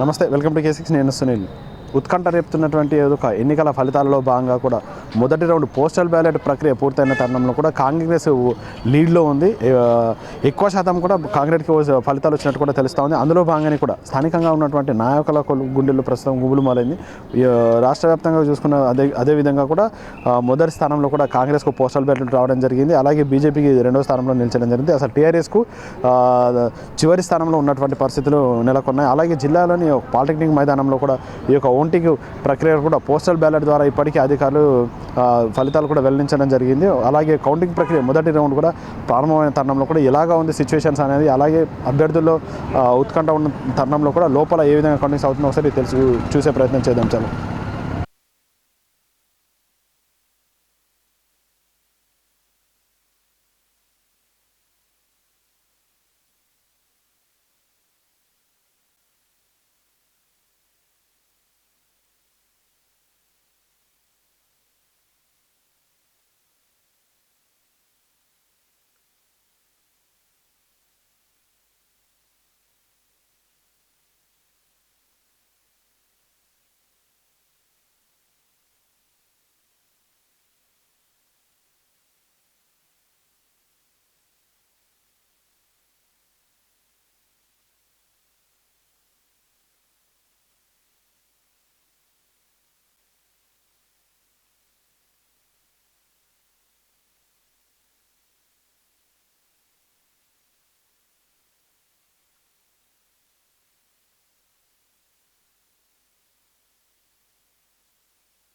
నమస్తే welcome to కేసిక్స్ నేను సునీల్. ఉత్కంఠ రేపుతున్నటువంటి ఏదో ఒక ఎన్నికల ఫలితాలలో భాగంగా కూడా మొదటి రౌండ్ పోస్టల్ బ్యాలెట్ ప్రక్రియ పూర్తయిన తరుణంలో కూడా కాంగ్రెస్ లీడ్లో ఉంది. ఎక్కువ శాతం కూడా కాంగ్రెస్కి ఫలితాలు వచ్చినట్టు కూడా తెలుస్తూ ఉంది. అందులో భాగంగానే కూడా స్థానికంగా ఉన్నటువంటి నాయకుల గుండెల్లో ప్రస్తుతం గుబులు మొదలైంది రాష్ట్ర వ్యాప్తంగా చూసుకున్న అదే అదే విధంగా కూడా మొదటి స్థానంలో కూడా కాంగ్రెస్కు పోస్టల్ బ్యాలెట్ రావడం జరిగింది. అలాగే బీజేపీకి రెండో స్థానంలో నిలిచడం జరిగింది. అసలు టీఆర్ఎస్కు చివరి స్థానంలో ఉన్నటువంటి పరిస్థితులు నెలకొన్నాయి. అలాగే జిల్లాలోని పాలిటెక్నిక్ మైదానంలో కూడా ఈ యొక్క కౌంటింగ్ ప్రక్రియ కూడా పోస్టల్ బ్యాలెట్ ద్వారా ఇప్పటికీ అధికారులు ఫలితాలు కూడా వెల్లడించడం జరిగింది. అలాగే కౌంటింగ్ ప్రక్రియ మొదటి రౌండ్ కూడా ప్రారంభమైన తరుణంలో కూడా ఎలాగా ఉంది సిచ్యువేషన్స్ అనేది. అలాగే అభ్యర్థుల్లో ఉత్కంఠ ఉన్న తరుణంలో కూడా లోపల ఏ విధంగా కౌంటింగ్స్ అవుతుందో ఒకసారి తెలుసు చూసే ప్రయత్నం చేద్దాం చాలా.